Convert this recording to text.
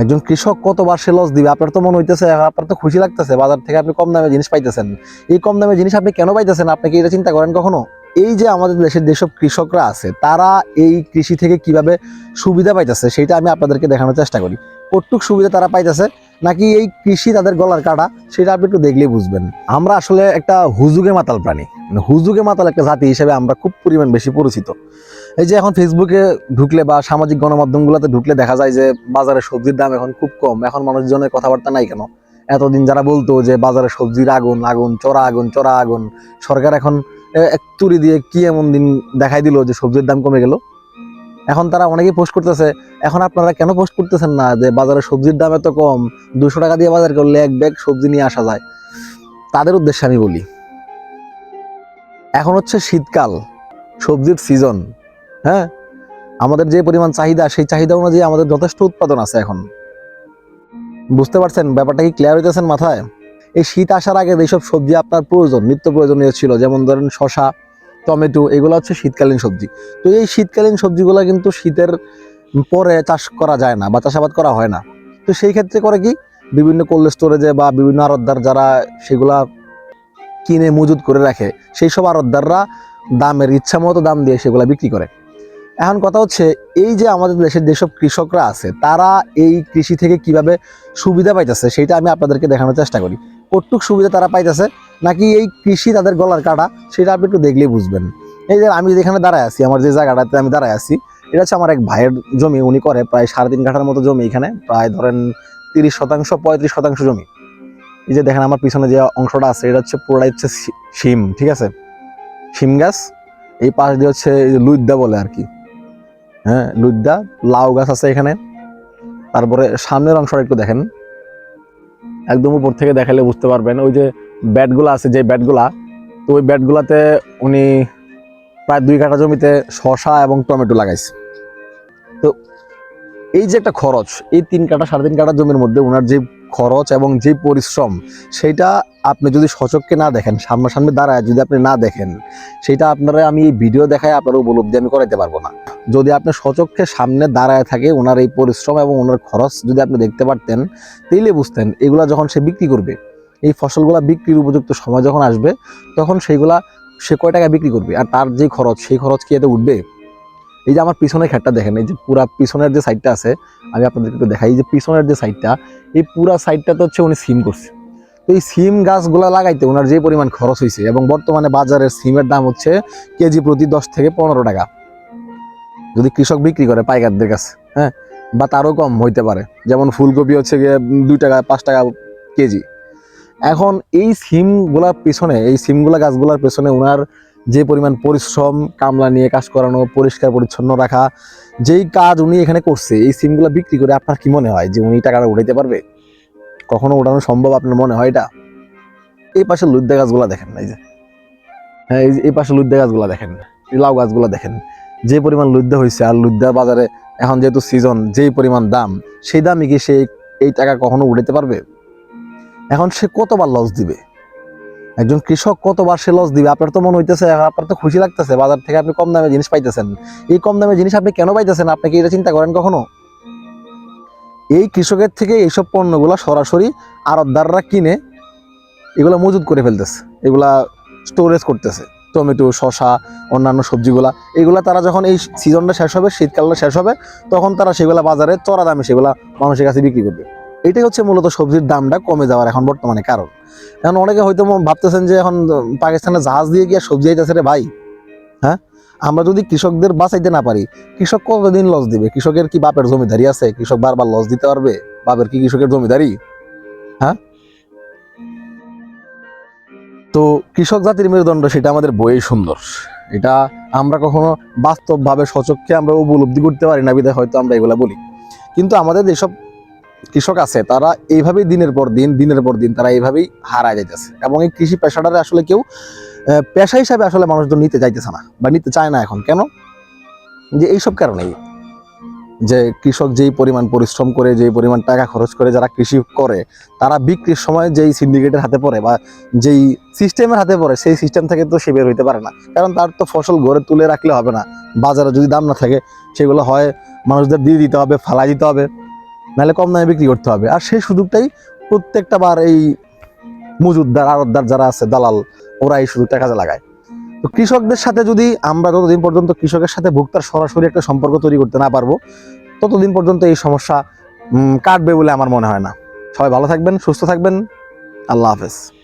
একজন কৃষক কতবার সে লস দিবে? আপনার তো মনে হইতেছে, আপনার তো খুশি লাগতেছে, বাজার থেকে আপনি কম দামে জিনিস পাইতেছেন। এই কম দামে জিনিস আপনি কেন পাইতেছেন? আপনি কি এটা চিন্তা করেন কখনো? এই যে আমাদের দেশের যেসব কৃষকরা আছে, তারা এই কৃষি থেকে কীভাবে সুবিধা পাইতেছে, সেটা আমি আপনাদেরকে দেখানোর চেষ্টা করি। কটুক সুবিধা তারা পাইতেছে নাকি এই কৃষি তাদের গলার কাটা, সেটা আপনি একটু দেখলেই বুঝবেন। আমরা আসলে একটা হুজুগে মাতাল প্রাণী। মানে হুজুগে মাতাল একটা জাতি হিসেবে আমরা খুব পরিমাণ বেশি পরিচিত। এই যে এখন ফেসবুকে ঢুকলে বা সামাজিক গণমাধ্যমগুলোতে ঢুকলে দেখা যায় যে বাজারে সবজির দাম এখন খুব কম। এখন মানুষজনের কথাবার্তা নাই কেন? এতদিন যারা বলতো যে বাজারে সবজির আগুন আগুন, চড়া আগুন চড়া আগুন, সরকার এখন এক তুড়ি দিয়ে কি এমন দিন দেখাই দিল যে সবজির দাম কমে গেল? এখন তারা অনেকেই পোস্ট করতেছে, এখন আপনারা কেন পোস্ট করতেছেন না যে বাজারে সবজির দাম এত কম দুশো টাকা দিয়ে বাজার করলে এক ব্যাগ সবজি নিয়ে আসা যায়? তাদের উদ্দেশ্যে আমি বলি, এখন হচ্ছে শীতকাল, সবজির সিজন হ্যাঁ? আমাদের যে পরিমাণ চাহিদা, সেই চাহিদা অনুযায়ী আমাদের যথেষ্ট উৎপাদন আছে এখন। বুঝতে পারছেন? ব্যাপারটা কি ক্লিয়ার হইতেছেন মাথায়? এই শীত আসার আগে যেসব সবজি আপনার প্রয়োজন, নিত্য প্রয়োজনীয় ছিল, যেমন ধরেন শশা টমেটো, এগুলো হচ্ছে শীতকালীন সবজি। তো এই শীতকালীন সবজিগুলো কিন্তু শীতের পরে চাষ করা যায় না বা চাষাবাদ করা হয় না। তো সেই ক্ষেত্রে করে কি? বিভিন্ন কোল্ড স্টোরেজে বা বিভিন্ন আরদ্দার যারা সেগুলা কিনে মজুত করে রাখে, সেই সব আরদ্দাররা দামের ইচ্ছা মতো দাম দিয়ে সেগুলো বিক্রি করে। এখন কথা হচ্ছে, এই যে আমাদের দেশের যেসব কৃষকরা আছে, তারা এই কৃষি থেকে কীভাবে সুবিধা পাইতেছে, সেটা আমি আপনাদেরকে দেখানোর চেষ্টা করি। কতটুক সুবিধা তারা পাইতেছে, নাকি এই কৃষি তাদের গলার কাটা, সেটা আপনি একটু দেখলেই বুঝবেন। এই যে আমি যেখানে দাঁড়ায় আছি, আমার যে জায়গাটাতে আমি দাঁড়ায় আছি, এটা হচ্ছে আমার এক ভাইয়ের জমি, উনি করে প্রায় সাড়ে তিন কাঠার মতো জমি এখানে, প্রায় ধরেন তিরিশ শতাংশ, পঁয়ত্রিশ শতাংশ জমি। এই যে দেখেন আমার পিছনে যে অংশটা আছে, এটা হচ্ছে পুরোটাই হচ্ছে শিম, ঠিক আছে? শিম গাছ, এই পাশ দিয়ে হচ্ছে এই যে লুইদ্দা বলে আর কি। হ্যাঁ লুদ্দা লাউ গাছ আছে এখানে। তারপরে সামনের অংশটা একটু দেখেন। একদম উপর থেকে দেখালে বুঝতে পারবেন। ওই যে ব্যাটগুলো আছে, যে ব্যাটগুলা, তো ওই ব্যাটগুলাতে উনি প্রায় দুই কাঠা জমিতে শশা এবং টমেটো লাগাইছে। তো এই যে একটা খরচ, এই তিন কাটা সাড়ে তিন কাটা জমির মধ্যে ওনার যে খরচ এবং যে পরিশ্রম, সেটা আপনি যদি সচককে না দেখেন, সামনাসামনি দাঁড়ায় যদি আপনি না দেখেন, সেটা আপনারা আমি এই ভিডিও দেখায় আপনার উপলব্ধি আমি করাইতে পারব না। যদি আপনি সচক্ষে সামনে দাঁড়ায় থাকে ওনার এই পরিশ্রম এবং ওনার খরচ যদি আপনি দেখতে পারতেন, তাইলে বুঝতেন এগুলা যখন সে বিক্রি করবে, এই ফসলগুলা বিক্রির উপযুক্ত সময় যখন আসবে, তখন সেইগুলা সে কয় টাকা বিক্রি করবে? আর তার যে খরচ, সেই খরচ কি এতে উঠবে? এই যে আমার পিছনের খেটটা দেখেন, এই যে পুরা পিছনের যে সাইডটা আছে, আমি আপনাদেরকে একটু দেখাই, এই যে পিছনের যে সাইডটা এই পুরা সাইডটা তো হচ্ছে উনি সিম করছে। তো এই সিম গাছগুলা লাগাইতে ওনার যে পরিমাণ খরচ হয়েছে এবং বর্তমানে বাজারের সিমের দাম হচ্ছে কেজি প্রতি দশ থেকে পনেরো টাকা। যদি কৃষক বিক্রি করে পাইকারদের কাছে হ্যাঁ বা তারও কম হইতে পারে। যেমন ফুলকপি হচ্ছে গিয়ে দুই টাকা, পাঁচ টাকা কেজি। এখন এই সিমগুলার পেছনে, এই সিমগুলা গাছগুলার পেছনে ওনার যে পরিমাণ পরিশ্রম, কামলা নিয়ে কাজ করানো, পরিষ্কার পরিচ্ছন্ন রাখা, যেই কাজ উনি এখানে করছে, এই সিমগুলো বিক্রি করে আপনার কি মনে হয় যে উনি টাকাটা উঠাইতে পারবে? কখনো উঠানো সম্ভব আপনার মনে হয় এটা? এই পাশে লুদ্দা গাছগুলা দেখেন না, এই যে। হ্যাঁ এই এই পাশে লুদ্দা গাছগুলা দেখেন লাউ গাছগুলা দেখেন। যে পরিমাণ লুদ্দা হয়েছে আর লুদ্দা বাজারে এখন যেহেতু সিজন যেই পরিমাণ দাম, সেই দামে কি সে এই টাকা কখনো উঠাতে পারবে? এখন সে কতবার লস দিবে? একজন কৃষক কতবার সে লস দিবে? আপনার তো মনে হইতেছে, আপনার তো খুশি লাগতেছে, বাজার থেকে আপনি কম দামে জিনিস পাইতেছেন। এই কম দামে জিনিস আপনি কেন পাইতেছেন? আপনি কি এটা চিন্তা করেন কখনো? এই কৃষকের থেকে এইসব পণ্যগুলো সরাসরি আড়তদাররা কিনে এগুলো মজুদ করে ফেলতেছে। এগুলা স্টোরেজ করতেছে। টমেটো শশা অন্যান্য সবজিগুলা, এগুলা তারা যখন এই সিজনটা শেষ হবে, শীতকালটা শেষ হবে, তখন তারা সেগুলা বাজারে চড়া দামে সেগুলা মানুষের কাছে বিক্রি করবে। এটাই হচ্ছে মূলত সবজির দামটা কমে যাওয়ার এখন বর্তমানে কারণ। এখন অনেকে হয়তো ভাবতেছেন যে এখন পাকিস্তানে জাহাজ দিয়ে গিয়ে সবজি আইতেছে রে ভাই? হ্যাঁ? আমরা যদি কৃষকদের বাঁচাইতে না পারি, কৃষক কতদিন লস দিবে? কৃষকের কি বাপের জমিদারি আছে? কৃষক বারবার লস দিতে পারবে? বাপের কি কৃষকের জমিদারি? হ্যাঁ? তো কৃষক জাতির মেরুদণ্ড সেটা আমাদের বইয়ে সুন্দর। এটা আমরা কখনো বাস্তবভাবে সচক্ষে আমরা উপলব্ধি করতে পারি না, বিধায় হয়তো আমরা এগুলা বলি। কিন্তু আমাদের যেসব কৃষক আছে, তারা এইভাবেই দিনের পর দিন, দিনের পর দিন তারা এইভাবেই হারায় যাইতেছে। এবং এই কৃষি পেশাটারে আসলে কেউ পেশা হিসাবে আসলে মানুষজন নিতে চাইতেছে না বা নিতে চায় না এখন। কেন? যে এইসব কারণেই যে কৃষক যেই পরিমাণ পরিশ্রম করে, যেই পরিমাণ টাকা খরচ করে যারা কৃষি করে, তারা বিক্রির সময় যেই সিন্ডিকেটের হাতে পড়ে বা যেই সিস্টেমের হাতে পড়ে, সেই সিস্টেম থেকে তো সে বের হইতে পারে না। কারণ তার তো ফসল ঘরে তুলে রাখলে হবে না। বাজারে যদি দাম না থাকে, সেগুলো হয়, মানুষদের দিয়ে দিতে হবে, ফালাই দিতে হবে। নাহলে কম দামে বিক্রি করতে হবে। আর সেই সুযোগটাই প্রত্যেকটা বার এই মজুদদার আড়তদার যারা আছে, দালাল, ওরা এই সুযোগটা কাজে লাগায়। তো কৃষকদের সাথে যদি আমরা যতদিন পর্যন্ত কৃষকের সাথে ভোক্তার সরাসরি একটা সম্পর্ক তৈরি করতে না পারব, ততদিন পর্যন্ত এই সমস্যা কাটবে বলে আমার মনে হয় না। সবাই ভালো থাকবেন, সুস্থ থাকবেন। আল্লাহ হাফেজ।